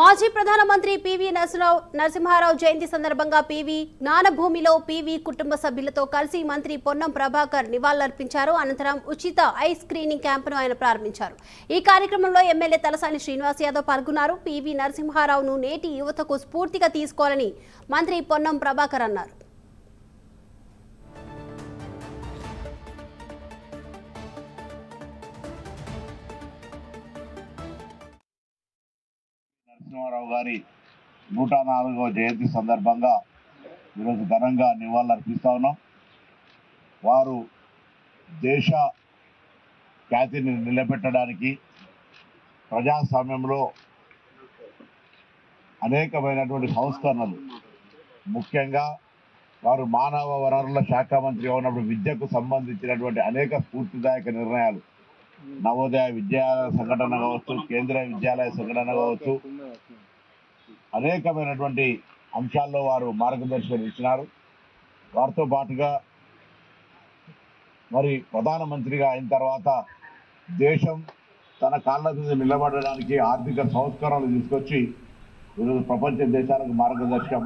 మాజీ ప్రధానమంత్రి పివి నరసింహరావు నరసింహారావు జయంతి సందర్భంగా పివి జ్ఞానభూమిలో పివి కుటుంబ సభ్యులతో కలిసి మంత్రి పొన్నం ప్రభాకర్ నివాళులర్పించారు. అనంతరం ఉచిత ఐ స్క్రీనింగ్ క్యాంపును ఆయన ప్రారంభించారు. ఈ కార్యక్రమంలో ఎమ్మెల్యే తలసాని శ్రీనివాస్ యాదవ్ పాల్గొన్నారు. పివి నరసింహారావును నేటి యువతకు స్ఫూర్తిగా తీసుకోవాలని మంత్రి పొన్నం ప్రభాకర్ అన్నారు. నరసింహారావు గారి నూట నాలుగవ జయంతి సందర్భంగా ఈరోజు ఘనంగా నివాళులర్పిస్తా ఉన్నాం. వారు దేశ ఖ్యాతిని నిలబెట్టడానికి ప్రజాస్వామ్యంలో అనేకమైనటువంటి సంస్కరణలు ముఖ్యంగా వారు మానవ వనరుల శాఖ మంత్రిగా ఉన్నప్పుడు విద్యకు సంబంధించినటువంటి అనేక స్ఫూర్తిదాయక నిర్ణయాలు నవోదయ విద్యాలయ సంఘటన కావచ్చు కేంద్రీయ విద్యాలయ సంఘటన కావచ్చు అనేకమైనటువంటి అంశాల్లో వారు మార్గదర్శనం ఇచ్చినారు వారితో పాటుగా మరి ప్రధానమంత్రిగా అయిన తర్వాత దేశం తన కాళ్ళ మీద నిలబడడానికి ఆర్థిక సంస్కరణలు తీసుకొచ్చి ఈరోజు ప్రపంచ దేశాలకు మార్గదర్శకం